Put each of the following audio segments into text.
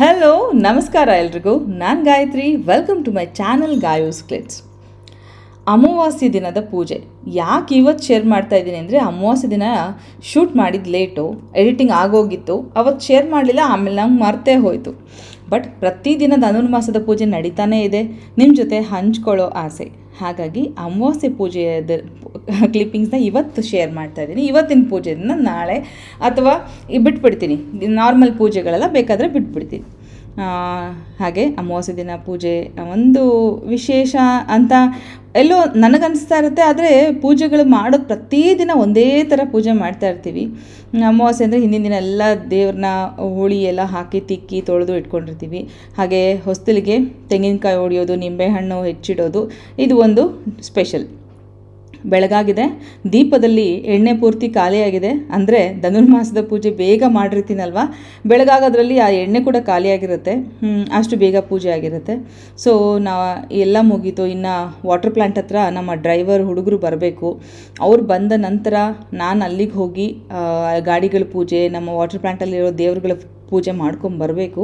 Hello ನಮಸ್ಕಾರ ಎಲ್ರಿಗೂ. ನಾನು Gayathri. Welcome to my channel Gayos clicks ಅಮಾವಾಸ್ಯೆ ದಿನದ ಪೂಜೆ. ಯಾಕೆ ಇವತ್ತು ಶೇರ್ ಮಾಡ್ತಾ ಇದ್ದೀನಿ ಅಂದರೆ, ಅಮಾವಾಸ್ಯ ದಿನ ಶೂಟ್ ಮಾಡಿದ ಲೇಟು ಎಡಿಟಿಂಗ್ ಆಗೋಗಿತ್ತು ಅವತ್ತು ಶೇರ್ ಮಾಡಲಿಲ್ಲ, ಆಮೇಲೆ ನಂಗೆ ಮರ್ತೇ ಹೋಯಿತು. ಬಟ್ ಪ್ರತಿದಿನ ಧನುರ್ಮಾಸದ ಪೂಜೆ ನಡೀತಾನೇ ಇದೆ. ನಿಮ್ಮ ಜೊತೆ ಹಂಚ್ಕೊಳ್ಳೋ ಆಸೆ. ಹಾಗಾಗಿ ಅಮಾವಾಸ್ಯೆ ಪೂಜೆಯದ ಕ್ಲಿಪ್ಪಿಂಗ್ಸ್ನ ಇವತ್ತು ಶೇರ್ ಮಾಡ್ತಾ ಇದ್ದೀನಿ. ಇವತ್ತಿನ ಪೂಜೆನ ನಾಳೆ ಅಥವಾ ಬಿಟ್ಬಿಡ್ತೀನಿ. ನಾರ್ಮಲ್ ಪೂಜೆಗಳೆಲ್ಲ ಬೇಕಾದರೆ ಬಿಟ್ಬಿಡ್ತೀನಿ. ಹಾಗೆ ಅಮಾವಾಸ್ಯೆ ದಿನ ಪೂಜೆ, ಒಂದು ವಿಶೇಷ ಅಂತ ಎಲ್ಲೋ ನನಗನ್ನಿಸ್ತಾ ಇರುತ್ತೆ. ಆದರೆ ಪೂಜೆಗಳು ಮಾಡೋದು ಪ್ರತಿದಿನ ಒಂದೇ ಥರ ಪೂಜೆ ಮಾಡ್ತಾ ಇರ್ತೀವಿ. ಅಮಾವಾಸ್ಯೆ ಅಂದರೆ ಹಿಂದಿನ ದಿನ ಎಲ್ಲ ದೇವ್ರನ್ನ ಹೋಳಿ ಎಲ್ಲ ಹಾಕಿ, ತಿಕ್ಕಿ, ತೊಳೆದು ಇಟ್ಕೊಂಡಿರ್ತೀವಿ. ಹಾಗೆ ಹೊಸ್ತಿಲಿಗೆ ತೆಂಗಿನಕಾಯಿ ಹೊಡೆಯೋದು, ನಿಂಬೆಹಣ್ಣು ಹೆಚ್ಚಿಡೋದು, ಇದು ಒಂದು ಸ್ಪೆಷಲ್ ಬೆಳಗಾಗಿದೆ. ದೀಪದಲ್ಲಿ ಎಣ್ಣೆ ಪೂರ್ತಿ ಖಾಲಿಯಾಗಿದೆ. ಅಂದರೆ ಧನುರ್ಮಾಸದ ಪೂಜೆ ಬೇಗ ಮಾಡಿರ್ತೀನಲ್ವ? ಬೆಳಗಾಗೋದ್ರಲ್ಲಿ ಆ ಎಣ್ಣೆ ಕೂಡ ಖಾಲಿಯಾಗಿರುತ್ತೆ. ಅಷ್ಟು ಬೇಗ ಪೂಜೆ ಆಗಿರುತ್ತೆ. ಸೊ ನಾ, ಎಲ್ಲ ಮುಗೀತು. ಇನ್ನು ವಾಟರ್ ಪ್ಲ್ಯಾಂಟ್ ಹತ್ರ ನಮ್ಮ ಡ್ರೈವರ್ ಹುಡುಗರು ಬರಬೇಕು. ಅವ್ರು ಬಂದ ನಂತರ ನಾನು ಅಲ್ಲಿಗೆ ಹೋಗಿ ಗಾಡಿಗಳ ಪೂಜೆ, ನಮ್ಮ ವಾಟರ್ ಪ್ಲ್ಯಾಂಟಲ್ಲಿರೋ ದೇವ್ರುಗಳ ಪೂಜೆ ಮಾಡ್ಕೊಂಡು ಬರಬೇಕು.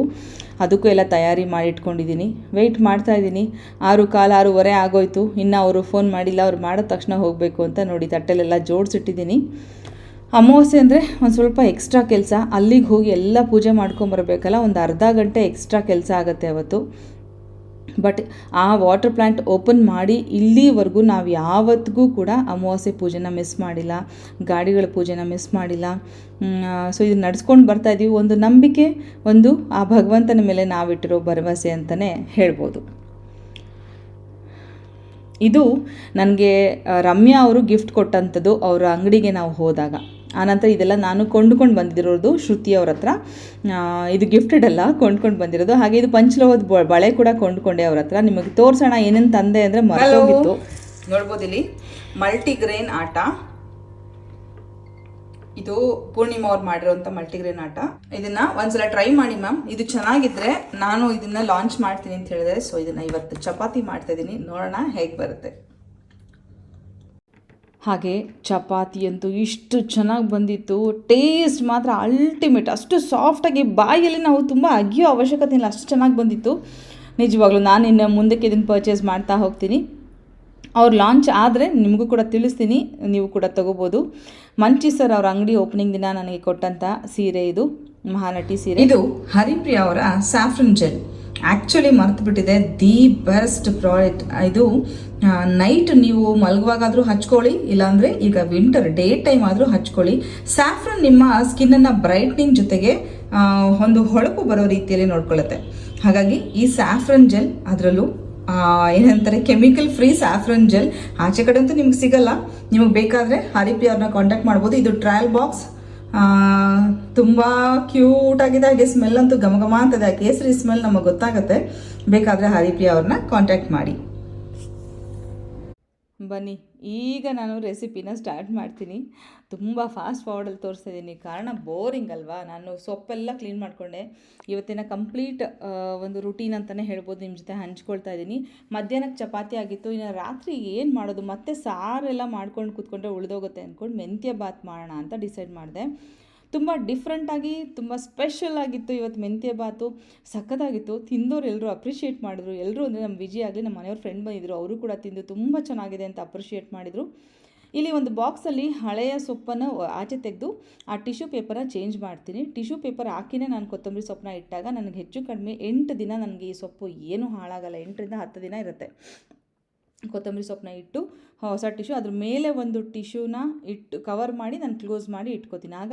ಅದಕ್ಕೂ ಎಲ್ಲ ತಯಾರಿ ಮಾಡಿ ಇಟ್ಕೊಂಡಿದ್ದೀನಿ ವೆಯ್ಟ್ ಮಾಡ್ತಾ ಇದ್ದೀನಿ ಆರು ಕಾಲು ಆರೂವರೆ ಆಗೋಯ್ತು. ಇನ್ನು ಅವರು ಫೋನ್ ಮಾಡಿಲ್ಲ. ಅವ್ರು ಮಾಡಿದ ತಕ್ಷಣ ಹೋಗಬೇಕು ಅಂತ ನೋಡಿ ತಟ್ಟೆಲೆಲ್ಲ ಜೋಡಿಸಿಟ್ಟಿದ್ದೀನಿ ಅಮಾವಾಸ್ಯೆ ಅಂದರೆ ಒಂದು ಸ್ವಲ್ಪ ಎಕ್ಸ್ಟ್ರಾ ಕೆಲಸ. ಅಲ್ಲಿಗೆ ಹೋಗಿ ಎಲ್ಲ ಪೂಜೆ ಮಾಡ್ಕೊಂಬರ್ಬೇಕಲ್ಲ ಒಂದು ಅರ್ಧ ಗಂಟೆ ಎಕ್ಸ್ಟ್ರಾ ಕೆಲಸ ಆಗುತ್ತೆ ಅವತ್ತು. ಬಟ್ ಆ ವಾಟರ್ ಪ್ಲ್ಯಾಂಟ್ ಓಪನ್ ಮಾಡಿ ಇಲ್ಲಿವರೆಗೂ ನಾವು ಯಾವತ್ತಿಗೂ ಕೂಡ ಅಮಾವಾಸ್ಯೆ ಪೂಜೆನ ಮಿಸ್ ಮಾಡಿಲ್ಲ, ಗಾಡಿಗಳ ಪೂಜೆನ ಮಿಸ್ ಮಾಡಿಲ್ಲ. ಸೊ ಇದು ನಡೆಸ್ಕೊಂಡು ಬರ್ತಾ ಇದ್ದೀವಿ ಒಂದು ನಂಬಿಕೆ, ಒಂದು ಆ ಭಗವಂತನ ಮೇಲೆ ನಾವಿಟ್ಟಿರೋ ಭರವಸೆ ಅಂತಲೇ ಹೇಳ್ಬೋದು. ಇದು ನನಗೆ ರಮ್ಯಾ ಅವರು ಗಿಫ್ಟ್ ಕೊಟ್ಟಂಥದ್ದು ಅವರ ಅಂಗಡಿಗೆ ನಾವು ಹೋದಾಗ. ಆನಂತರ ಇದೆಲ್ಲ ನಾನು ಕೊಂಡ್ಕೊಂಡು ಬಂದಿರೋದು ಶ್ರುತಿ ಅವ್ರ ಹತ್ರ ಇದು ಗಿಫ್ಟೆಡ್ ಅಲ್ಲ, ಕೊಂಡ್ಕೊಂಡು ಬಂದಿರೋದು. ಹಾಗೆ ಇದು ಪಂಚಲೋಹದ ಬಳೆ ಕೂಡ ಕೊಂಡ್ಕೊಂಡೆ ಅವ್ರ ಹತ್ರ. ನಿಮಗೆ ತೋರ್ಸೋಣ ಏನೇನು ತಂದೆ ಅಂದರೆ ಮರ್ತೋಗಿತ್ತು. ನೋಡ್ಬೋದು ಇಲ್ಲಿ. ಮಲ್ಟಿಗ್ರೇನ್ ಆಟ. ಇದು ಪೂರ್ಣಿಮಾ ಅವ್ರು ಮಾಡಿರೋಂಥ ಮಲ್ಟಿಗ್ರೇನ್ ಆಟ. ಇದನ್ನ ಒಂದ್ಸಲ ಟ್ರೈ ಮಾಡಿ ಮ್ಯಾಮ್ ಇದು ಚೆನ್ನಾಗಿದ್ರೆ ನಾನು ಇದನ್ನ ಲಾಂಚ್ ಮಾಡ್ತೀನಿ ಅಂತ ಹೇಳಿದ್ರೆ ಸೊ ಇದನ್ನ ಇವತ್ತು ಚಪಾತಿ ಮಾಡ್ತಾ ಇದ್ದೀನಿ ನೋಡೋಣ ಹೇಗೆ ಬರುತ್ತೆ. ಹಾಗೆ ಚಪಾತಿ ಅಂತೂ ಇಷ್ಟು ಚೆನ್ನಾಗಿ ಬಂದಿತ್ತು. ಟೇಸ್ಟ್ ಮಾತ್ರ ಅಲ್ಟಿಮೇಟ್ ಅಷ್ಟು ಸಾಫ್ಟಾಗಿ ಬಾಯಲ್ಲಿ ನಾವು ತುಂಬ ಅಗಿಯೋ ಅವಶ್ಯಕತೆ ಇಲ್ಲ. ಅಷ್ಟು ಚೆನ್ನಾಗಿ ಬಂದಿತ್ತು. ನಿಜವಾಗ್ಲೂ ನಾನು ಇನ್ನು ಮುಂದಕ್ಕೆ ಇದನ್ನು ಪರ್ಚೇಸ್ ಮಾಡ್ತಾ ಹೋಗ್ತೀನಿ. ಅವ್ರು ಲಾಂಚ್ ಆದರೆ ನಿಮಗೂ ಕೂಡ ತಿಳಿಸ್ತೀನಿ. ನೀವು ಕೂಡ ತಗೋಬೋದು. ಮಂಚಿ ಸರ್ ಅವ್ರ ಅಂಗಡಿ ಓಪನಿಂಗ್ ದಿನ ನನಗೆ ಕೊಟ್ಟಂಥ ಸೀರೆ ಇದು. ಮಹಾನಟಿ ಸೀರೆ. ಇದು ಹರಿಪ್ರಿಯ ಅವರ ಸ್ಯಾಫ್ರನ್ ಜೆಲ್ ಆ್ಯಕ್ಚುಲಿ ಮರ್ತುಬಿಟ್ಟಿದೆ ದಿ ಬೆಸ್ಟ್ ಪ್ರಾಡಕ್ಟ್ ಇದು ನೈಟ್ ನೀವು ಮಲಗುವಾಗಾದರೂ ಹಚ್ಕೊಳ್ಳಿ, ಇಲ್ಲಾಂದರೆ ಈಗ ವಿಂಟರ್ ಡೇ ಟೈಮ್ ಆದರೂ ಹಚ್ಕೊಳ್ಳಿ. ಸ್ಯಾಫ್ರನ್ ನಿಮ್ಮ ಸ್ಕಿನ್ನನ್ನು ಬ್ರೈಟ್ನಿಂಗ್ ಜೊತೆಗೆ ಒಂದು ಹೊಳಪು ಬರೋ ರೀತಿಯಲ್ಲಿ ನೋಡ್ಕೊಳ್ಳುತ್ತೆ. ಹಾಗಾಗಿ ಈ ಸ್ಯಾಫ್ರನ್ ಜೆಲ್ ಅದರಲ್ಲೂ ಏನಂತಾರೆ ಕೆಮಿಕಲ್ ಫ್ರೀ ಸ್ಯಾಫ್ರನ್ ಜೆಲ್ ಆಚೆ ಕಡೆ ಅಂತೂ ನಿಮ್ಗೆ ಸಿಗಲ್ಲ. ನಿಮಗೆ ಬೇಕಾದರೆ ಹರಿಪಿ ಅವ್ರನ್ನ ಕಾಂಟ್ಯಾಕ್ಟ್ ಮಾಡ್ಬೋದು. ಇದು ಟ್ರಯಲ್ ಬಾಕ್ಸ್ ತುಂಬ ಕ್ಯೂಟ್ ಆಗಿದೆ ಹಾಗೆ ಸ್ಮೆಲ್ ಅಂತೂ ಅಂತ ಅಂತದೆ ಆ ಕೇಸರಿ ಸ್ಮೆಲ್ ನಮಗೆ ಗೊತ್ತಾಗುತ್ತೆ. ಬೇಕಾದರೆ ಹರಿಪ್ರಿಯಾ ಅವ್ರನ್ನ ಕಾಂಟ್ಯಾಕ್ಟ್ ಮಾಡಿ. ಬನ್ನಿ. ಈಗ ನಾನು ರೆಸಿಪಿನ ಸ್ಟಾರ್ಟ್ ಮಾಡ್ತೀನಿ. ತುಂಬ ಫಾಸ್ಟ್ ಫಾರ್ವರ್ಡಲ್ಲಿ ತೋರಿಸ್ತಾ ಕಾರಣ ಬೋರಿಂಗ್ ಅಲ್ವಾ? ನಾನು ಸೊಪ್ಪೆಲ್ಲ ಕ್ಲೀನ್ ಮಾಡಿಕೊಂಡೆ. ಇವತ್ತಿನ ಕಂಪ್ಲೀಟ್ ಒಂದು ರುಟೀನ್ ಅಂತಲೇ ಹೇಳ್ಬೋದು. ನಿಮ್ಮ ಜೊತೆ ಹಂಚ್ಕೊಳ್ತಾ ಇದ್ದೀನಿ. ಮಧ್ಯಾಹ್ನಕ್ಕೆ ಚಪಾತಿ ಆಗಿತ್ತು. ಇನ್ನು ರಾತ್ರಿ ಏನು ಮಾಡೋದು? ಮತ್ತೆ ಸಾರೆಲ್ಲ ಮಾಡ್ಕೊಂಡು ಕೂತ್ಕೊಂಡ್ರೆ ಉಳಿದೋಗುತ್ತೆ ಅಂದ್ಕೊಂಡು ಮೆಂತ್ಯ ಬಾತ್ ಮಾಡೋಣ ಅಂತ ಡಿಸೈಡ್ ಮಾಡಿದೆ. ತುಂಬ ಡಿಫ್ರೆಂಟಾಗಿ ತುಂಬ ಸ್ಪೆಷಲ್ ಆಗಿತ್ತು ಇವತ್ತು ಮೆಂತ್ಯ ಬಾತು ಸಖತ್ತಾಗಿತ್ತು. ತಿಂದೋರು ಎಲ್ಲರೂ ಅಪ್ರಿಷಿಯೇಟ್ ಮಾಡಿದ್ರು. ಎಲ್ಲರೂ ಅಂದರೆ ನಮ್ಮ ವಿಜಿ ಆಗಲಿ ನಮ್ಮ ಮನೆಯವ್ರ ಫ್ರೆಂಡ್ ಬಂದಿದ್ರು. ಅವರು ಕೂಡ ತಿಂದು ತುಂಬ ಚೆನ್ನಾಗಿದೆ ಅಂತ ಅಪ್ರಿಷಿಯೇಟ್ ಮಾಡಿದರು. ಇಲ್ಲಿ ಒಂದು ಬಾಕ್ಸಲ್ಲಿ ಹಳೆಯ ಸೊಪ್ಪನ್ನು ಆಚೆ ತೆಗೆದು, ಆ ಟಿಶ್ಯೂ ಪೇಪರನ್ನು ಚೇಂಜ್ ಮಾಡ್ತೀನಿ. ಟಿಶ್ಯೂ ಪೇಪರ್ ಹಾಕಿನೇ ನಾನು ಕೊತ್ತಂಬರಿ ಸೊಪ್ಪನ್ನ ಇಟ್ಟಾಗ ನನಗೆ ಹೆಚ್ಚು ಕಡಿಮೆ ಎಂಟು ದಿನ ನನಗೆ ಈ ಸೊಪ್ಪು ಏನೂ ಹಾಳಾಗಲ್ಲ. ಎಂಟರಿಂದ ಹತ್ತು ದಿನ ಇರುತ್ತೆ. ಕೊತ್ತಂಬರಿ ಸೊಪ್ಪನ್ನ ಇಟ್ಟು, ಹೊಸ ಟಿಶ್ಯೂ ಅದ್ರ ಮೇಲೆ ಒಂದು ಟಿಶ್ಯೂನ ಇಟ್ಟು ಕವರ್ ಮಾಡಿ ನಾನು ಕ್ಲೋಸ್ ಮಾಡಿ ಇಟ್ಕೋತೀನಿ. ಆಗ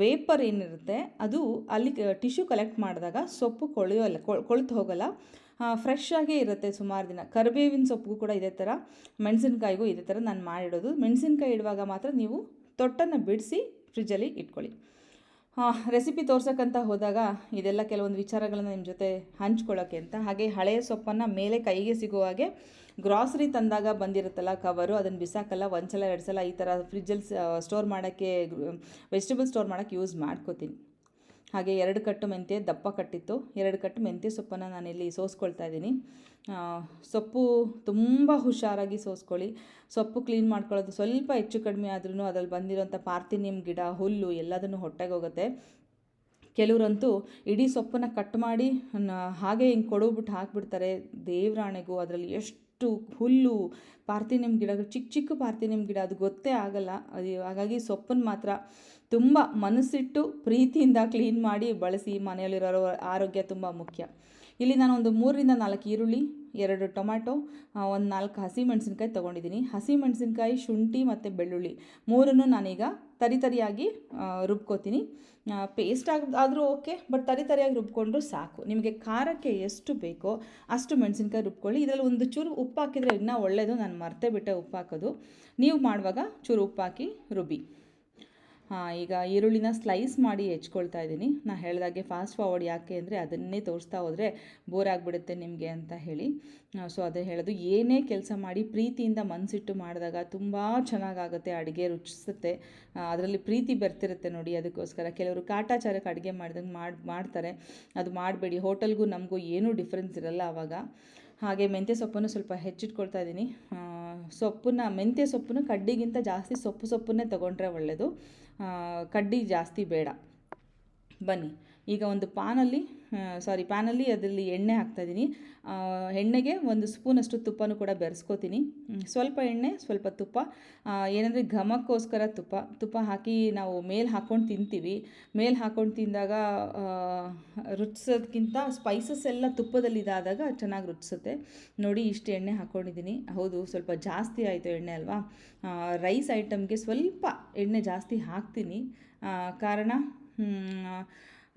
ವೇಪರ್ ಏನಿರುತ್ತೆ, ಅದು ಅಲ್ಲಿ ಟಿಶ್ಯೂ ಕಲೆಕ್ಟ್ ಮಾಡಿದಾಗ ಸೊಪ್ಪು ಕೊಳೆಯೋಲ್ಲ ಕೊಳ್ತು ಹೋಗಲ್ಲ. ಫ್ರೆಶ್ ಆಗೇ ಇರುತ್ತೆ ಸುಮಾರು ದಿನ. ಕರಿಬೇವಿನ ಸೊಪ್ಪು ಕೂಡ ಇದೇ ಥರ, ಮೆಣಸಿನ್ಕಾಯಿಗೂ ಇದೇ ಥರ ನಾನು ಮಾಡಿಡೋದು. ಮೆಣಸಿನ್ಕಾಯಿ ಇಡುವಾಗ ಮಾತ್ರ ನೀವು ತೊಟ್ಟನ್ನು ಬಿಡಿಸಿ ಫ್ರಿಜ್ಜಲ್ಲಿ ಇಟ್ಕೊಳ್ಳಿ. ರೆಸಿಪಿ ತೋರ್ಸೋಕ್ಕಂತ ಹೋದಾಗ ಇದೆಲ್ಲ ಕೆಲವೊಂದು ವಿಚಾರಗಳನ್ನು ನಿಮ್ಮ ಜೊತೆ ಹಂಚ್ಕೊಳ್ಳೋಕ್ಕೆ ಅಂತ. ಹಾಗೆ ಹಳೆಯ ಸೊಪ್ಪನ್ನು ಮೇಲೆ ಕೈಗೆ ಸಿಗುವ ಹಾಗೆ ಗ್ರಾಸರಿ ತಂದಾಗ ಬಂದಿರುತ್ತಲ್ಲ ಕವರು ಅದನ್ನು ಬಿಸಾಕಲ್ಲ ಒಂದು ಸಲ ಎರಡು ಸಲ ಈ ಥರ ಫ್ರಿಜ್ಜಲ್ಲಿ ಸ್ಟೋರ್ ಮಾಡೋಕ್ಕೆ ವೆಜಿಟೇಬಲ್ ಸ್ಟೋರ್ ಮಾಡೋಕ್ಕೆ ಯೂಸ್ ಮಾಡ್ಕೋತೀನಿ. ಹಾಗೆ ಎರಡು ಕಟ್ಟು ಮೆಂತ್ಯ ದಪ್ಪ ಕಟ್ಟಿತ್ತು. ಎರಡು ಕಟ್ಟು ಮೆಂತ್ಯ ಸೊಪ್ಪನ್ನು ನಾನಿಲ್ಲಿ ಸೋಸ್ಕೊಳ್ತಾ ಇದ್ದೀನಿ. ಸೊಪ್ಪು ತುಂಬ ಹುಷಾರಾಗಿ ಸೋಸ್ಕೊಳ್ಳಿ. ಸೊಪ್ಪು ಕ್ಲೀನ್ ಮಾಡ್ಕೊಳ್ಳೋದು ಸ್ವಲ್ಪ ಹೆಚ್ಚು ಕಡಿಮೆ ಆದ್ರೂ ಅದ್ರಲ್ಲಿ ಬಂದಿರೋಂಥ ಪಾರ್ಥಿನಿಯಂ ಗಿಡ, ಹುಲ್ಲು ಎಲ್ಲದನ್ನು ಹೊಟ್ಟೆಗೆ ಹೋಗುತ್ತೆ. ಕೆಲವರಂತೂ ಇಡೀ ಸೊಪ್ಪನ್ನು ಕಟ್ ಮಾಡಿ ಹಾಗೆ ಹಿಂಗೆ ಕೊಡೋಗ್ಬಿಟ್ಟು ಹಾಕ್ಬಿಡ್ತಾರೆ ದೇವ್ರಾಣೆಗೂ. ಅದರಲ್ಲಿ ಎಷ್ಟು ಹುಲ್ಲು ಪಾರ್ಥಿನಿಯಂ ಗಿಡ ಚಿಕ್ಕ ಚಿಕ್ಕ ಪಾರ್ಥಿನಿಯಂ ಗಿಡ, ಅದು ಗೊತ್ತೇ ಆಗಲ್ಲ. ಅದು ಹಾಗಾಗಿ ಸೊಪ್ಪನ್ನು ಮಾತ್ರ ತುಂಬ ಮನಸ್ಸಿಟ್ಟು ಪ್ರೀತಿಯಿಂದ ಕ್ಲೀನ್ ಮಾಡಿ ಬಳಸಿ. ಮನೆಯಲ್ಲಿರೋ ಆರೋಗ್ಯ ತುಂಬ ಮುಖ್ಯ. ಇಲ್ಲಿ ನಾನು ಒಂದು ಮೂರರಿಂದ ನಾಲ್ಕು ಈರುಳ್ಳಿ, ಎರಡು ಟೊಮ್ಯಾಟೊ ಒಂದು ನಾಲ್ಕು ಹಸಿ ಮೆಣಸಿನ್ಕಾಯಿ ತೊಗೊಂಡಿದ್ದೀನಿ. ಹಸಿ ಮೆಣಸಿನ್ಕಾಯಿ ಶುಂಠಿ ಮತ್ತು ಬೆಳ್ಳುಳ್ಳಿ ಮೂರನ್ನು ನಾನೀಗ ತರಿತರಿಯಾಗಿ ರುಬ್ಕೋತೀನಿ. ಪೇಸ್ಟ್ ಆಗ ಆದರೂ ಓಕೆ ಬಟ್ ತರಿತರಿಯಾಗಿ ತರಿಯಾಗಿ ರುಬ್ಕೊಂಡ್ರು ಸಾಕು. ನಿಮಗೆ ಖಾರಕ್ಕೆ ಎಷ್ಟು ಬೇಕೋ ಅಷ್ಟು ಮೆಣಸಿನ್ಕಾಯಿ ರುಬ್ಕೊಳ್ಳಿ. ಇದರಲ್ಲಿ ಒಂದು ಚೂರು ಉಪ್ಪು ಹಾಕಿದರೆ ಇನ್ನೂ ಒಳ್ಳೆಯದು ನಾನು ಮರ್ತೇ ಬಿಟ್ಟೆ ಉಪ್ಪು ಹಾಕೋದು. ನೀವು ಮಾಡುವಾಗ ಚೂರು ಉಪ್ಪು ಹಾಕಿ ರುಬ್ಬಿ. ಹಾಂ, ಈಗ ಈರುಳ್ಳಿನ ಸ್ಲೈಸ್ ಮಾಡಿ ಹೆಚ್ಕೊಳ್ತಾ ಇದ್ದೀನಿ. ನಾನು ಹೇಳಿದಾಗೆ ಫಾಸ್ಟ್ ಫಾರ್ವರ್ಡ್ ಯಾಕೆ ಅಂದರೆ ಅದನ್ನೇ ತೋರಿಸ್ತಾ ಹೋದರೆ ಬೋರ್ ಆಗಿಬಿಡುತ್ತೆ ನಿಮಗೆ ಅಂತ ಹೇಳಿ. ಸೊ ಅದೇ ಹೇಳೋದು. ಏನೇ ಕೆಲಸ ಮಾಡಿ ಪ್ರೀತಿಯಿಂದ ಮನಸ್ಸಿಟ್ಟು ಮಾಡಿದಾಗ ತುಂಬ ಚೆನ್ನಾಗಾಗುತ್ತೆ, ಅಡುಗೆ ರುಚಿಸುತ್ತೆ. ಅದರಲ್ಲಿ ಪ್ರೀತಿ ಬರ್ತಿರುತ್ತೆ ನೋಡಿ, ಅದಕ್ಕೋಸ್ಕರ. ಕೆಲವರು ಕಾಟಾಚಾರಕ್ಕೆ ಅಡುಗೆ ಮಾಡಿದಂಗೆ ಮಾಡಿ, ಮಾಡ್ತಾರೆ. ಅದು ಮಾಡಬೇಡಿ. ಹೋಟೆಲ್ಗೂ ನಮಗೂ ಏನೂ ಡಿಫ್ರೆನ್ಸ್ ಇರಲ್ಲ ಆವಾಗ ಹಾಗೆ ಮೆಂತ್ಯ ಸೊಪ್ಪನ್ನು ಸ್ವಲ್ಪ ಹೆಚ್ಚಿಟ್ಕೊಳ್ತಾ ಇದ್ದೀನಿ. ಸೊಪ್ಪನ್ನ, ಮೆಂತ್ಯ ಸೊಪ್ಪನ್ನು ಕಡ್ಡಿಗಿಂತ ಜಾಸ್ತಿ ಸೊಪ್ಪು ಸೊಪ್ಪನ್ನೇ ತೊಗೊಂಡ್ರೆ ಒಳ್ಳೆಯದು ಕಡ್ಡಿ ಜಾಸ್ತಿ ಬೇಡ. ಬನ್ನಿ. ಈಗ ಒಂದು ಪಾನಲ್ಲಿ ಸಾರಿ ಪ್ಯಾನಲ್ಲಿ ಅದರಲ್ಲಿ ಎಣ್ಣೆ ಹಾಕ್ತಾಯಿದ್ದೀನಿ ಎಣ್ಣೆಗೆ ಒಂದು ಸ್ಪೂನಷ್ಟು ತುಪ್ಪನೂ ಕೂಡ ಬೆರೆಸ್ಕೋತೀನಿ. ಸ್ವಲ್ಪ ಎಣ್ಣೆ, ಸ್ವಲ್ಪ ತುಪ್ಪ. ಏನಂದರೆ ಘಮಕ್ಕೋಸ್ಕರ ತುಪ್ಪ. ತುಪ್ಪ ಹಾಕಿ ನಾವು ಮೇಲೆ ಹಾಕ್ಕೊಂಡು ತಿಂತೀವಿ. ಮೇಲೆ ಹಾಕ್ಕೊಂಡು ತಿಂದಾಗ ರುಚಿಸೋದಕ್ಕಿಂತ ಸ್ಪೈಸಸ್ ಎಲ್ಲ ತುಪ್ಪದಲ್ಲಿ ಇದಾದಾಗ ಚೆನ್ನಾಗಿ ರುಚಿಸುತ್ತೆ. ನೋಡಿ, ಇಷ್ಟು ಎಣ್ಣೆ ಹಾಕ್ಕೊಂಡಿದ್ದೀನಿ ಹೌದು, ಸ್ವಲ್ಪ ಜಾಸ್ತಿ ಆಯಿತು ಎಣ್ಣೆ ಅಲ್ವಾ? ರೈಸ್ ಐಟಮ್ಗೆ ಸ್ವಲ್ಪ ಎಣ್ಣೆ ಜಾಸ್ತಿ ಹಾಕ್ತೀನಿ. ಕಾರಣ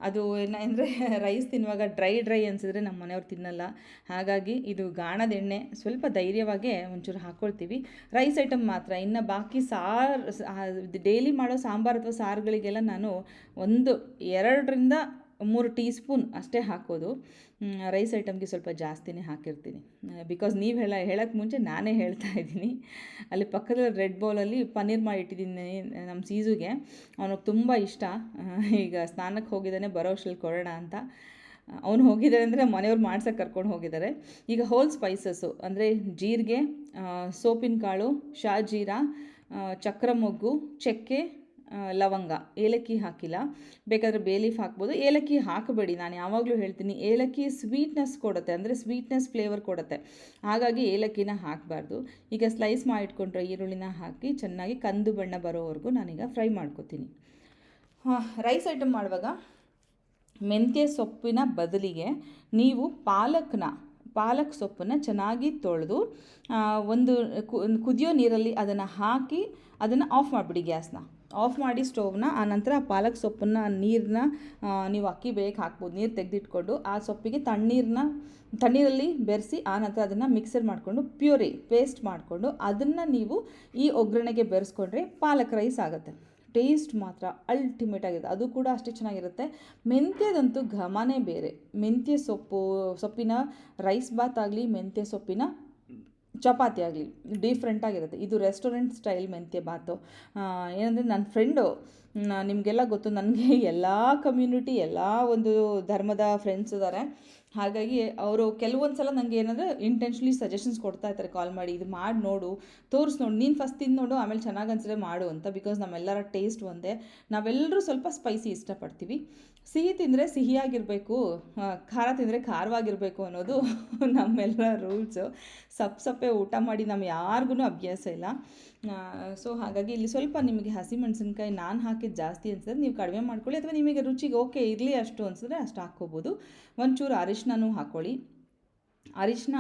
ಅದು ಏನಂದರೆ ರೈಸ್ ತಿನ್ನುವಾಗ ಡ್ರೈ ಡ್ರೈ ಅನಿಸಿದ್ರೆ ನಮ್ಮ ಮನೆಯವ್ರು ತಿನ್ನಲ್ಲ. ಹಾಗಾಗಿ ಇದು ಗಾಣದ ಎಣ್ಣೆ ಸ್ವಲ್ಪ ಧೈರ್ಯವಾಗೇ ಒಂಚೂರು ಹಾಕ್ಕೊಳ್ತೀವಿ ರೈಸ್ ಐಟಮ್ ಮಾತ್ರ. ಇನ್ನು ಬಾಕಿ ಸಾರು ಡೈಲಿ ಮಾಡೋ ಸಾಂಬಾರು ಅಥವಾ ಸಾರುಗಳಿಗೆಲ್ಲ ನಾನು ಒಂದು ಎರಡರಿಂದ ಮೂರು ಟೀ ಸ್ಪೂನ್ ಅಷ್ಟೇ ಹಾಕೋದು. ರೈಸ್ ಐಟಮ್ಗೆ ಸ್ವಲ್ಪ ಜಾಸ್ತಿನೇ ಹಾಕಿರ್ತೀನಿ. ಬಿಕಾಸ್ ನೀವು ಹೇಳ ಹೇಳೋಕ್ಕೆ ಮುಂಚೆ ನಾನೇ ಹೇಳ್ತಾ ಇದ್ದೀನಿ. ಅಲ್ಲಿ ಪಕ್ಕದಲ್ಲಿ ರೆಡ್ ಬೌಲಲ್ಲಿ ಪನ್ನೀರ್ ಮಾಡಿ ಇಟ್ಟಿದ್ದೀನಿ ನಮ್ಮ ಸೀಸುಗೆ. ಅವನಿಗೆ ತುಂಬ ಇಷ್ಟ. ಈಗ ಸ್ನಾನಕ್ಕೆ ಹೋಗಿದ್ದಾನೆ, ಬರೋ ಅಷ್ಟಲ್ಲಿ ಕೊಡೋಣ ಅಂತ. ಅವನು ಹೋಗಿದ್ದಾರೆ ಅಂದರೆ ಮನೆಯವ್ರು ಮಾಡ್ಸೋಕ್ಕೆ ಕರ್ಕೊಂಡು ಹೋಗಿದ್ದಾರೆ. ಈಗ ಹೋಲ್ ಸ್ಪೈಸಸ್ಸು ಅಂದರೆ ಜೀರಿಗೆ ಸೋಪಿನ ಕಾಳು ಶಾಜೀರಾ ಚಕ್ರ ಮೊಗ್ಗು ಚಕ್ಕೆ ಲವಂಗ, ಏಲಕ್ಕಿ ಹಾಕಿಲ್ಲ. ಬೇಕಾದರೆ ಬೇಲೀಫ್ ಹಾಕ್ಬೋದು. ಏಲಕ್ಕಿ ಹಾಕಬೇಡಿ, ನಾನು ಯಾವಾಗಲೂ ಹೇಳ್ತೀನಿ. ಏಲಕ್ಕಿ ಸ್ವೀಟ್ನೆಸ್ ಕೊಡುತ್ತೆ, ಅಂದರೆ ಸ್ವೀಟ್ನೆಸ್ ಫ್ಲೇವರ್ ಕೊಡುತ್ತೆ. ಹಾಗಾಗಿ ಏಲಕ್ಕಿನ ಹಾಕಬಾರ್ದು. ಈಗ ಸ್ಲೈಸ್ ಮಾಡಿಟ್ಕೊಂಡ್ರೆ ಈರುಳ್ಳಿನ ಹಾಕಿ ಚೆನ್ನಾಗಿ ಕಂದು ಬಣ್ಣ ಬರೋವರೆಗೂ ನಾನೀಗ ಫ್ರೈ ಮಾಡ್ಕೊತೀನಿ. ರೈಸ್ ಐಟಮ್ ಮಾಡುವಾಗ ಮೆಂತ್ಯ ಸೊಪ್ಪಿನ ಬದಲಿಗೆ ನೀವು ಪಾಲಕ್ನ, ಪಾಲಕ್ ಸೊಪ್ಪನ್ನು ಚೆನ್ನಾಗಿ ತೊಳೆದು ಒಂದು ಕುದಿಯೋ ನೀರಲ್ಲಿ ಅದನ್ನು ಹಾಕಿ ಅದನ್ನು ಆಫ್ ಮಾಡಿಬಿಡಿ ಗ್ಯಾಸ್ನ. ಆಫ್ ಮಾಡಿ ಸ್ಟೋವ್ನ, ಆ ಪಾಲಕ್ ಸೊಪ್ಪನ್ನು ನೀರನ್ನ ನೀವು ಅಕ್ಕಿ ಬೇಯಕ್ಕೆ ಹಾಕ್ಬೋದು, ನೀರು ತೆಗೆದಿಟ್ಕೊಂಡು, ಆ ಸೊಪ್ಪಿಗೆ ತಣ್ಣೀರನ್ನ ತಣ್ಣೀರಲ್ಲಿ ಬೆರೆಸಿ ಆನಂತರ ಅದನ್ನು ಮಿಕ್ಸರ್ ಮಾಡಿಕೊಂಡು ಪ್ಯೂರಿ ಪೇಸ್ಟ್ ಮಾಡಿಕೊಂಡು ಅದನ್ನು ನೀವು ಈ ಒಗ್ಗರಣೆಗೆ ಬೆರೆಸ್ಕೊಂಡ್ರೆ ಪಾಲಕ್ ರೈಸ್ ಆಗುತ್ತೆ. ಟೇಸ್ಟ್ ಮಾತ್ರ ಅಲ್ಟಿಮೇಟ್ ಆಗಿದೆ ಅದು ಕೂಡ ಅಷ್ಟೇ ಚೆನ್ನಾಗಿರುತ್ತೆ. ಮೆಂತ್ಯದಂತೂ ಘಮನೇ ಬೇರೆ. ಮೆಂತ್ಯ ಸೊಪ್ಪು, ಸೊಪ್ಪಿನ ರೈಸ್ ಬಾತ್ ಆಗಲಿ, ಮೆಂತ್ಯ ಸೊಪ್ಪಿನ ಚಪಾತಿ ಆಗಲಿ ಡಿಫ್ರೆಂಟಾಗಿರುತ್ತೆ ಇದು ರೆಸ್ಟೋರೆಂಟ್ ಸ್ಟೈಲ್ ಮೆಂತ್ಯ ಬಾತು ಏನಂದರೆ ನನ್ನ ಫ್ರೆಂಡು ನಿಮಗೆಲ್ಲ ಗೊತ್ತು, ನನಗೆ ಎಲ್ಲ ಕಮ್ಯುನಿಟಿ ಎಲ್ಲ ಒಂದು ಧರ್ಮದ ಫ್ರೆಂಡ್ಸ್ ಇದ್ದಾರೆ ಹಾಗಾಗಿ ಅವರು ಕೆಲವೊಂದು ಸಲ ನನಗೆ ಏನಂದರೆ ಇಂಟೆನ್ಷನ್ಲಿ ಸಜೆಷನ್ಸ್ ಕೊಡ್ತಾ ಇರ್ತಾರೆ ಕಾಲ್ ಮಾಡಿ, ಇದು ಮಾಡಿ ನೋಡು, ತೋರಿಸ್ ನೋಡು, ನೀನು ಫಸ್ಟ್ ತಿಂದು ನೋಡು, ಆಮೇಲೆ ಚೆನ್ನಾಗಿ ಅನ್ಸಿದ್ರೆ ಮಾಡು ಅಂತ ಬಿಕಾಸ್ ನಮ್ಮೆಲ್ಲರ ಟೇಸ್ಟ್ ಒಂದೇ. ನಾವೆಲ್ಲರೂ ಸ್ವಲ್ಪ ಸ್ಪೈಸಿ ಇಷ್ಟಪಡ್ತೀವಿ. ಸಿಹಿ ತಿಂದರೆ ಸಿಹಿಯಾಗಿರಬೇಕು ಖಾರ ತಿಂದರೆ ಖಾರವಾಗಿರಬೇಕು ಅನ್ನೋದು ನಮ್ಮೆಲ್ಲರ ರೂಲ್ಸು ಸಪ್ ಸಪ್ಪೆ ಊಟ ಮಾಡಿ ನಮ್ಮ ಯಾರಿಗೂ ಅಭ್ಯಾಸ ಇಲ್ಲ. ಸೊ ಹಾಗಾಗಿ ಇಲ್ಲಿ ಸ್ವಲ್ಪ ನಿಮಗೆ ಹಸಿಮೆಣಸಿನ್ಕಾಯಿ ನಾನು ಹಾಕಿದ್ದು ಜಾಸ್ತಿ ಅನ್ಸಿದ್ರೆ ನೀವು ಕಡಿಮೆ ಮಾಡ್ಕೊಳ್ಳಿ. ಅಥವಾ ನಿಮಗೆ ರುಚಿಗೆ ಓಕೆ ಇರಲಿ ಅಷ್ಟು ಅನ್ಸಿದ್ರೆ ಅಷ್ಟು ಹಾಕ್ಕೋಬೋದು. ಒಂಚೂರು ಅರಿಶಿನೂ ಹಾಕ್ಕೊಳ್ಳಿ ಅರಿಶಿನ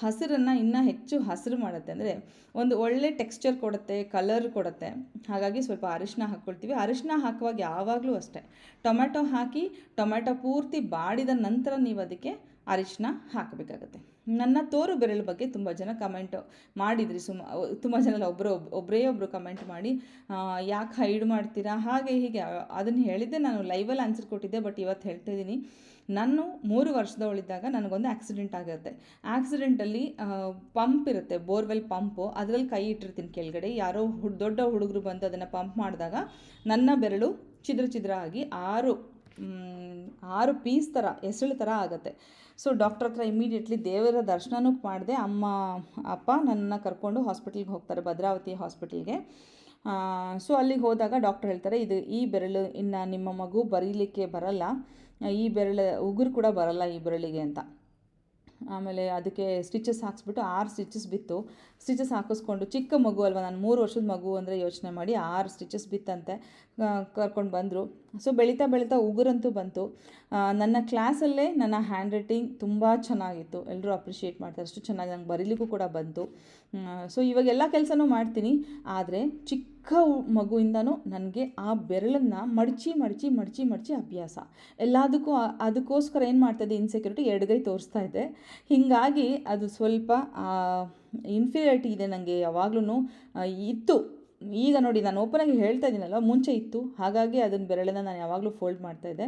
ಹಸಿರನ್ನು ಇನ್ನೂ ಹೆಚ್ಚು ಹಸಿರು ಮಾಡುತ್ತೆ. ಅಂದರೆ ಒಂದು ಒಳ್ಳೆ ಟೆಕ್ಸ್ಚರ್ ಕೊಡುತ್ತೆ ಕಲರ್ ಕೊಡುತ್ತೆ. ಹಾಗಾಗಿ ಸ್ವಲ್ಪ ಅರಿಶಿನ ಹಾಕ್ಕೊಳ್ತೀವಿ ಅರಿಶಿನ ಹಾಕುವಾಗ ಯಾವಾಗಲೂ ಅಷ್ಟೇ. ಟೊಮೆಟೊ ಹಾಕಿ ಟೊಮೆಟೊ ಪೂರ್ತಿ ಬಾಡಿದ ನಂತರ ನೀವು ಅದಕ್ಕೆ ಅರಿಶಿನ ಹಾಕಬೇಕಾಗತ್ತೆ. ನನ್ನ ತೋರು ಬೆರಳು ಬಗ್ಗೆ ತುಂಬ ಜನ ಕಮೆಂಟ್ ಮಾಡಿದ್ರಿ ಸುಮ ತುಂಬ ಜನ ಒಬ್ಬರು ಒಬ್ಬರೇ ಒಬ್ಬರು ಕಮೆಂಟ್ ಮಾಡಿ ಯಾಕೆ ಹೈಡ್ ಮಾಡ್ತೀರಾ, ಹಾಗೆ ಹೀಗೆ ಅದನ್ನು ಹೇಳಿದ್ದೆ ನಾನು ಲೈವಲ್ಲಿ ಆನ್ಸರ್ ಕೊಟ್ಟಿದ್ದೆ ಬಟ್ ಇವತ್ತು ಹೇಳ್ತಾ ಇದ್ದೀನಿ ನಾನು ಮೂರು ವರ್ಷದವಳಿದ್ದಾಗ ನನಗೊಂದು ಆಕ್ಸಿಡೆಂಟ್ ಆಗುತ್ತೆ. ಆಕ್ಸಿಡೆಂಟಲ್ಲಿ ಪಂಪ್ ಇರುತ್ತೆ ಬೋರ್ವೆಲ್ ಪಂಪು ಅದರಲ್ಲಿ ಕೈ ಇಟ್ಟಿರ್ತೀನಿ ಕೆಳಗಡೆ. ಯಾರೋ ಹುಡ್ ದೊಡ್ಡ ಹುಡುಗರು ಬಂದು ಅದನ್ನು ಪಂಪ್ ಮಾಡಿದಾಗ ನನ್ನ ಬೆರಳು ಚಿದ್ರ ಚಿದ್ರ ಆಗಿ ಆರು ಆರು ಪೀಸ್ ಥರ ಎಸಳು ಥರ ಆಗುತ್ತೆ. ಸೊ ಡಾಕ್ಟರ್ ಹತ್ರ ಇಮಿಡಿಯೇಟ್ಲಿ ದೇವರ ದರ್ಶನನೂ ಮಾಡಿದೆ, ಅಮ್ಮ, ಅಪ್ಪ ನನ್ನನ್ನು ಕರ್ಕೊಂಡು ಹಾಸ್ಪಿಟ್ಲಿಗೆ ಹೋಗ್ತಾರೆ, ಭದ್ರಾವತಿ ಹಾಸ್ಪಿಟಲ್ಗೆ ಸೊ ಅಲ್ಲಿಗೆ ಹೋದಾಗ ಡಾಕ್ಟರ್ ಹೇಳ್ತಾರೆ, ಇದು ಈ ಬೆರಳು, ಇನ್ನು ನಿಮ್ಮ ಮಗು ಬರೀಲಿಕ್ಕೆ ಬರಲ್ಲ, ಈ ಬೆರಳು, ಉಗುರು ಕೂಡ ಬರಲ್ಲ ಈ ಬೆರಳಿಗೆ ಅಂತ. ಆಮೇಲೆ ಅದಕ್ಕೆ ಸ್ಟಿಚಸ್ ಹಾಕ್ಸ್ಬಿಟ್ಟು ಆರು ಸ್ಟಿಚಸ್ ಬಿತ್ತು. ಸ್ಟಿಚಸ್ ಹಾಕಿಸ್ಕೊಂಡು, ಚಿಕ್ಕ ಮಗು ಅಲ್ವಾ, ನಾನು ಮೂರು ವರ್ಷದ ಮಗು ಅಂದರೆ ಯೋಚನೆ ಮಾಡಿ ಆರು ಸ್ಟಿಚಸ್ ಬಿತ್ತಂತೆ. ಕರ್ಕೊಂಡು ಬಂದರು. ಸೊ ಬೆಳೀತಾ ಬೆಳೀತಾ ಉಗುರಂತೂ ಬಂತು. ನನ್ನ ಕ್ಲಾಸಲ್ಲೇ ನನ್ನ ಹ್ಯಾಂಡ್ ರೈಟಿಂಗ್ ತುಂಬ ಚೆನ್ನಾಗಿತ್ತು. ಎಲ್ಲರೂ ಅಪ್ರಿಷಿಯೇಟ್ ಮಾಡ್ತಾರೆ. ಅಷ್ಟು ಚೆನ್ನಾಗಿ ನಂಗೆ ಬರೀಲಿಕ್ಕೂ ಕೂಡ ಬಂತು. ಸೊ ಇವಾಗ ಎಲ್ಲ ಕೆಲಸನೂ ಮಾಡ್ತೀನಿ. ಆದರೆ ಚಿಕ್ಕ ಮಗುವಿಂದನೂ ನನಗೆ ಆ ಬೆರಳನ್ನು ಮಡಚಿ ಮಡಚಿ ಮಡಚಿ ಮಡಚಿ ಅಭ್ಯಾಸ. ಎಲ್ಲದಕ್ಕೂ ಅದಕ್ಕೋಸ್ಕರ ಏನು ಮಾಡ್ತಾಯಿದ್ದೆ ಇನ್ಸೆಕ್ಯೂರಿಟಿ ಎಡಗೈ ತೋರಿಸ್ತಾ ಇದೆ ಹೀಗಾಗಿ ಅದು ಸ್ವಲ್ಪ ಇನ್ಫೀರಿಯಾರಿಟಿ ಇದೆ ನನಗೆ ಯಾವಾಗ್ಲೂ ಇತ್ತು. ಈಗ ನೋಡಿ, ನಾನು ಓಪನಾಗಿ ಹೇಳ್ತಾ ಇದ್ದೀನಲ್ಲ ಮುಂಚೆ ಇತ್ತು. ಹಾಗಾಗಿ ಅದನ್ನ ಬೆರಳನ್ನು ನಾನು ಯಾವಾಗಲೂ ಫೋಲ್ಡ್ ಮಾಡ್ತಾ ಇದ್ದೆ.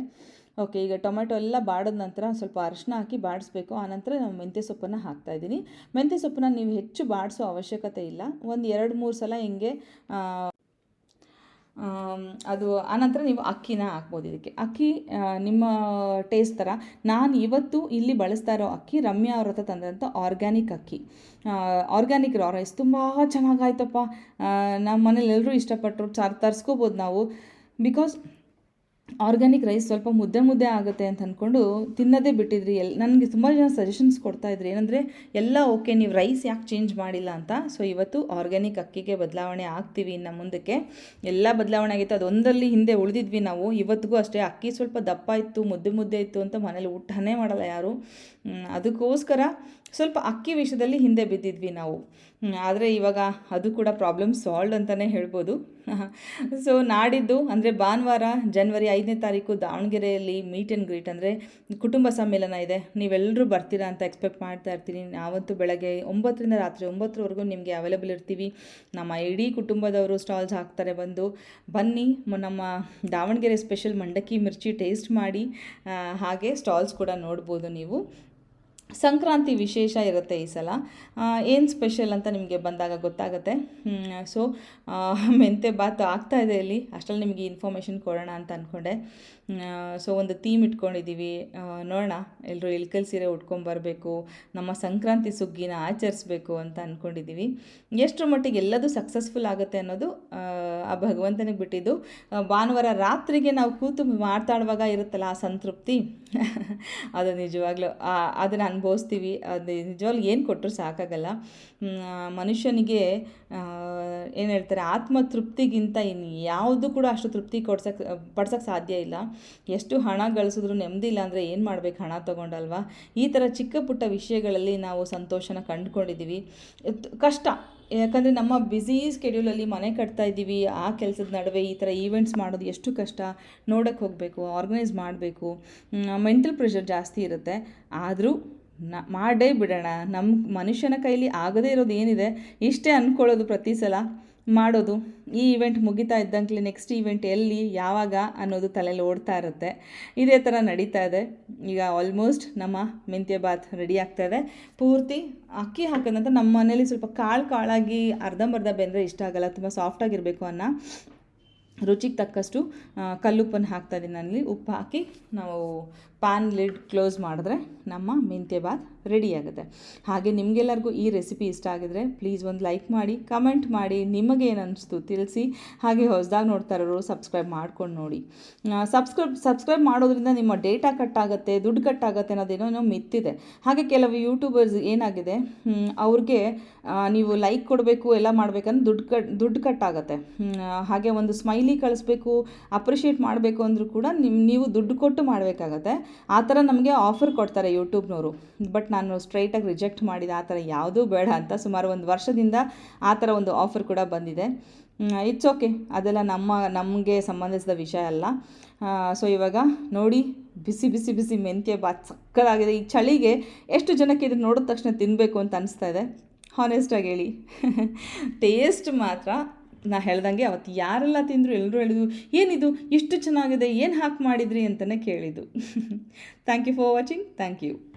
ಓಕೆ ಈಗ ಟೊಮೆಟೊ ಎಲ್ಲ ಬಾಡಿದ ನಂತರ ಸ್ವಲ್ಪ ಅರಿಶಿನ ಹಾಕಿ ಬಾಡಿಸ್ಬೇಕು. ಆನಂತರ ನಾನು ಮೆಂತ್ಯ ಸೊಪ್ಪನ್ನು ಹಾಕ್ತಾ ಇದ್ದೀನಿ. ಮೆಂತ್ಯ ಸೊಪ್ಪನ್ನ ನೀವು ಹೆಚ್ಚು ಬಾಡಿಸೋ ಅವಶ್ಯಕತೆ ಇಲ್ಲ. ಒಂದು ಎರಡು ಮೂರು ಸಲ ಹಿಂಗೆ ಅದು ಆನಂತರ ನೀವು ಅಕ್ಕಿನ ಹಾಕ್ಬೋದು ಇದಕ್ಕೆ. ಅಕ್ಕಿ ನಿಮ್ಮ ಟೇಸ್ಟ್ ಥರ ನಾನು ಇವತ್ತು ಇಲ್ಲಿ ಬಳಸ್ತಾ ಇರೋ ಅಕ್ಕಿ ರಮ್ಯಾ ಅವ್ರ ಹತ್ರ ತಂದಂಥ ಆರ್ಗ್ಯಾನಿಕ್ ಅಕ್ಕಿ. ಆರ್ಗ್ಯಾನಿಕ್ ರಾ ರೈಸ್ ತುಂಬ ಚೆನ್ನಾಗಾಯ್ತಪ್ಪ ನಮ್ಮ ಮನೇಲಿ ಎಲ್ಲರೂ ಇಷ್ಟಪಟ್ಟರು ತರಿಸ್ಕೋಬೋದು ನಾವು. ಬಿಕಾಸ್ ಆರ್ಗ್ಯಾನಿಕ್ ರೈಸ್ ಸ್ವಲ್ಪ ಮುದ್ದೆ ಮುದ್ದೆ ಆಗುತ್ತೆ ಅಂತ ಅಂದ್ಕೊಂಡು ತಿನ್ನೋದೇ ಬಿಟ್ಟಿದ್ರಿ. ಎಲ್, ನನಗೆ ತುಂಬ ಜನ ಸಜೆಷನ್ಸ್ ಕೊಡ್ತಾ ಕೊಡ್ತಾಯಿದ್ರಿ ಏನಂದರೆ, ಎಲ್ಲ ಓಕೆ ನೀವು ರೈಸ್ ಯಾಕೆ ಚೇಂಜ್ ಮಾಡಿಲ್ಲ ಅಂತ? ಸೊ ಇವತ್ತು ಆರ್ಗ್ಯಾನಿಕ್ ಅಕ್ಕಿಗೆ ಬದಲಾವಣೆ ಆಗ್ತೀವಿ ಇನ್ನು ಮುಂದಕ್ಕೆ. ಎಲ್ಲ ಬದಲಾವಣೆ ಆಗಿತ್ತು. ಅದೊಂದರಲ್ಲಿ ಹಿಂದೆ ಉಳಿದಿದ್ವಿ ನಾವು. ಇವತ್ತಿಗೂ ಅಷ್ಟೇ ಅಕ್ಕಿ ಸ್ವಲ್ಪ ದಪ್ಪ ಇತ್ತು, ಮುದ್ದೆ ಮುದ್ದೆ ಇತ್ತು ಅಂತ ಮನೇಲಿ ಊಟನೇ ಮಾಡಲ್ಲ ಯಾರು. ಅದಕ್ಕೋಸ್ಕರ ಸ್ವಲ್ಪ ಅಕ್ಕಿ ವಿಷಯದಲ್ಲಿ ಹಿಂದೆ ಬಿದ್ದಿದ್ವಿ ನಾವು. ಆದರೆ ಇವಾಗ ಅದು ಕೂಡ ಪ್ರಾಬ್ಲಮ್ ಸಾಲ್ವ್ ಅಂತಲೇ ಹೇಳ್ಬೋದು. ಸೊ ನಾಡಿದ್ದು ಅಂದರೆ ಭಾನುವಾರ ಜನ್ವರಿ ಐದನೇ ತಾರೀಕು ದಾವಣಗೆರೆಯಲ್ಲಿ ಮೀಟ್ ಆ್ಯಂಡ್ ಗ್ರೀಟ್ ಅಂದರೆ ಕುಟುಂಬ ಸಮ್ಮೇಳನ ಇದೆ. ನೀವೆಲ್ಲರೂ ಬರ್ತೀರಾ ಅಂತ ಎಕ್ಸ್ಪೆಕ್ಟ್ ಮಾಡ್ತಾ ಇರ್ತೀನಿ. ನಾವಂತೂ ಬೆಳಗ್ಗೆ ಒಂಬತ್ತರಿಂದ ರಾತ್ರಿ ಒಂಬತ್ತರವರೆಗೂ ನಿಮಗೆ ಅವೈಲೇಬಲ್ ಇರ್ತೀವಿ. ನಮ್ಮ ಇಡೀ ಕುಟುಂಬದವರು ಸ್ಟಾಲ್ಸ್ ಹಾಕ್ತಾರೆ ಬಂದು. ಬನ್ನಿ ನಮ್ಮ ದಾವಣಗೆರೆ ಸ್ಪೆಷಲ್ ಮಂಡಕ್ಕಿ ಮಿರ್ಚಿ ಟೇಸ್ಟ್ ಮಾಡಿ ಹಾಗೆ ಸ್ಟಾಲ್ಸ್ ಕೂಡ ನೋಡ್ಬೋದು ನೀವು. ಸಂಕ್ರಾಂತಿ ವಿಶೇಷ ಇರುತ್ತೆ ಈ ಸಲ. ಏನು ಸ್ಪೆಷಲ್ ಅಂತ ನಿಮಗೆ ಬಂದಾಗ ಗೊತ್ತಾಗುತ್ತೆ? ಸೊ ಮೆಂತೆ ಬಾತ್ ಆಗ್ತಾ ಇದೆ ಇಲ್ಲಿ. ಅಷ್ಟರಲ್ಲಿ ನಿಮಗೆ ಇನ್ಫಾರ್ಮೇಷನ್ ಕೊಡೋಣ ಅಂತ ಅಂದ್ಕೊಂಡೆ ಸೊ ಒಂದು ಥೀಮ್ ಇಟ್ಕೊಂಡಿದ್ದೀವಿ ನೋಡೋಣ ಎಲ್ಲರೂ ಇಳ್ಕಲ್ ಸೀರೆ ಉಟ್ಕೊಂಬರ್ಬೇಕು ನಮ್ಮ ಸಂಕ್ರಾಂತಿ ಸುಗ್ಗಿನ ಆಚರಿಸ್ಬೇಕು ಅಂತ ಅಂದ್ಕೊಂಡಿದ್ದೀವಿ ಎಷ್ಟರ ಮಟ್ಟಿಗೆ ಎಲ್ಲದೂ ಸಕ್ಸಸ್ಫುಲ್ ಆಗುತ್ತೆ ಅನ್ನೋದು ಆ, ಭಗವಂತನಿಗೆ ಬಿಟ್ಟಿದ್ದು. ಭಾನುವಾರ ರಾತ್ರಿಗೆ ನಾವು ಕೂತು ಮಾತಾಡುವಾಗ ಇರುತ್ತಲ್ಲ ಆ ಸಂತೃಪ್ತಿ? ಅದು ನಿಜವಾಗ್ಲೂ ಅದನ್ನು ಅನುಭವಿಸ್ತೀವಿ. ಅದು ನಿಜವಾಗ್ಲೂ ಏನು ಕೊಟ್ಟರು ಸಾಕಾಗಲ್ಲ. ಮನುಷ್ಯನಿಗೆ ಏನು ಹೇಳ್ತಾರೆ ಆತ್ಮತೃಪ್ತಿಗಿಂತ ಇನ್ನು ಯಾವುದು ಕೂಡ ಅಷ್ಟು ತೃಪ್ತಿ ಕೊಡ್ಸಕ್ಕೆ ಪಡ್ಸೋಕ್ಕೆ ಸಾಧ್ಯ ಇಲ್ಲ. ಎಷ್ಟು ಹಣ ಗಳಿಸಿದ್ರು ನೆಮ್ಮದಿ ಇಲ್ಲ ಅಂದರೆ ಏನು ಮಾಡ್ಬೇಕು? ಹಣ ತೊಗೊಂಡಲ್ವಾ? ಈ ಥರ ಚಿಕ್ಕ ಪುಟ್ಟ ವಿಷಯಗಳಲ್ಲಿ ನಾವು ಸಂತೋಷನ ಕಂಡುಕೊಂಡಿದ್ದೀವಿ. ಕಷ್ಟ. ಯಾಕಂದರೆ ನಮ್ಮ ಬ್ಯುಸಿ ಸ್ಕೆಡ್ಯೂಲಲ್ಲಿ ಮನೆ ಕಟ್ತಾ ಇದ್ದೀವಿ. ಆ ಕೆಲಸದ ನಡುವೆ ಈ ಥರ ಈವೆಂಟ್ಸ್ ಮಾಡೋದು ಎಷ್ಟು ಕಷ್ಟ. ನೋಡೋಕ್ಕೆ ಹೋಗಬೇಕು ಆರ್ಗನೈಸ್ ಮಾಡಬೇಕು. ಮೆಂಟಲ್ ಪ್ರೆಷರ್ ಜಾಸ್ತಿ ಇರುತ್ತೆ. ಆದರೂ ನ, ಮಾಡೇ ಬಿಡೋಣ. ನಮ್ಮ ಮನುಷ್ಯನ ಕೈಲಿ ಆಗದೇ ಇರೋದು ಏನಿದೆ? ಇಷ್ಟೇ ಅಂದ್ಕೊಳ್ಳೋದು ಪ್ರತಿ ಸಲ. ಮಾಡೋದು. ಈ ಇವೆಂಟ್ ಮುಗಿತಾ ಇದ್ದಂಗೆ ನೆಕ್ಸ್ಟ್ ಇವೆಂಟ್ ಎಲ್ಲಿ, ಯಾವಾಗ ಅನ್ನೋದು ತಲೆಯಲ್ಲಿ ಓಡ್ತಾ ಇರುತ್ತೆ. ಇದೇ ಥರ ನಡೀತಾ ಇದೆ. ಈಗ ಆಲ್ಮೋಸ್ಟ್ ನಮ್ಮ ಮೆಂತ್ಯ ಬಾತ್ ರೆಡಿ ಆಗ್ತಾ ಇದೆ. ಪೂರ್ತಿ ಅಕ್ಕಿ ಹಾಕೋದಂತ ನಮ್ಮ ಮನೇಲಿ ಸ್ವಲ್ಪ ಕಾಳು ಕಾಳಾಗಿ ಅರ್ಧಂಬರ್ಧ ಬೆಂದರೆ ಇಷ್ಟ ಆಗಲ್ಲ. ತುಂಬ ಸಾಫ್ಟಾಗಿರಬೇಕು ಅನ್ನೋ. ರುಚಿಗೆ ತಕ್ಕಷ್ಟು ಕಲ್ಲುಪ್ಪನ್ನು ಹಾಕ್ತಾಯಿದ್ದೀನಿ ಇದ್ದೀನಿ ನಾನಲ್ಲಿ. ಉಪ್ಪು ಹಾಕಿ ನಾವು ಪ್ಯಾನ್ ಲಿಡ್ ಕ್ಲೋಸ್ ಮಾಡಿದ್ರೆ ನಮ್ಮ ಮೆಂತ್ಯ ಬಾತ್ ರೆಡಿಯಾಗುತ್ತೆ ಹಾಗೆ ನಿಮಗೆಲ್ಲರಿಗೂ ಈ ರೆಸಿಪಿ ಇಷ್ಟ ಆಗಿದ್ರೆ ಪ್ಲೀಸ್ ಒಂದು ಲೈಕ್ ಮಾಡಿ ಕಮೆಂಟ್ ಮಾಡಿ ನಿಮಗೇನು ಅನಿಸ್ತು ತಿಳಿಸಿ. ಹಾಗೆ ಹೊಸದಾಗಿ ನೋಡ್ತಾ ಇರೋರು ಸಬ್ಸ್ಕ್ರೈಬ್ ಮಾಡ್ಕೊಂಡು ನೋಡಿ. ಸಬ್ಸ್ಕ್ರೈಬ್ ಸಬ್ಸ್ಕ್ರೈಬ್ ಮಾಡೋದ್ರಿಂದ ನಿಮ್ಮ ಡೇಟಾ ಕಟ್ ಆಗುತ್ತೆ, ದುಡ್ಡು ಕಟ್ ಆಗುತ್ತೆ ಅನ್ನೋದೇನೋ ಮಿತ್ತಿದೆ ಹಾಗೆ ಕೆಲವು ಯೂಟ್ಯೂಬರ್ಸ್ ಏನಾಗಿದೆ ಅವ್ರಿಗೆ ನೀವು ಲೈಕ್ ಕೊಡಬೇಕು, ಎಲ್ಲ ಮಾಡ್ಬೇಕಂದ್ರೆ ದುಡ್ಡು ಕಟ್ ದುಡ್ಡು ಕಟ್ ಆಗುತ್ತೆ. ಹಾಗೆ ಒಂದು ಸ್ಮೈಲಿ ಕಳಿಸ್ಬೇಕು ಅಪ್ರಿಷಿಯೇಟ್ ಮಾಡಬೇಕು ಅಂದರೂ ಕೂಡ ನಿಮ್ಮ ನೀವು ದುಡ್ಡು ಕೊಟ್ಟು ಮಾಡಬೇಕಾಗತ್ತೆ. ಆ ಥರ ನಮಗೆ ಆಫರ್ ಕೊಡ್ತಾರೆ ಯೂಟ್ಯೂಬ್ನವರು. ಬಟ್ ನಾನು ಸ್ಟ್ರೈಟಾಗಿ ರಿಜೆಕ್ಟ್ ಮಾಡಿದ ಆ ಥರ ಯಾವುದೂ ಬೇಡ ಅಂತ ಸುಮಾರು ಒಂದು ವರ್ಷದಿಂದ ಆ ಥರ ಒಂದು ಆಫರ್ ಕೂಡ ಬಂದಿದೆ. ಇಟ್ಸ್ ಓಕೆ ಅದೆಲ್ಲ ನಮ್ಮ, ನಮಗೆ ಸಂಬಂಧಿಸಿದ ವಿಷಯ ಅಲ್ಲ. ಸೊ ಇವಾಗ ನೋಡಿ, ಬಿಸಿ ಬಿಸಿ ಬಿಸಿ ಮೆಂತ್ಯ ಬಾತ್ ಸಕ್ಕದಾಗಿದೆ. ಈ ಚಳಿಗೆ ಎಷ್ಟು ಜನಕ್ಕೆ ಇದನ್ನು ನೋಡಿದ ತಕ್ಷಣ ತಿನ್ನಬೇಕು ಅಂತ ಅನಿಸ್ತಾ ಇದೆ. ಹಾನೆಸ್ಟಾಗಿ ಹೇಳಿ. ಟೇಸ್ಟ್ ಮಾತ್ರ ನಾ ಹೇಳ್ದಂಗೆ ಅವತ್ತು ಯಾರೆಲ್ಲ ತಿಂದರು ಎಲ್ಲರೂ ಹೇಳಿದ್ರು, ಏನಿದು? ಇಷ್ಟು ಚೆನ್ನಾಗಿದೆ, ಏನು ಹಾಕಿ ಮಾಡಿದ್ರಿ? ಅಂತಲೇ ಕೇಳಿದ್ದು. Thank you for watching thank you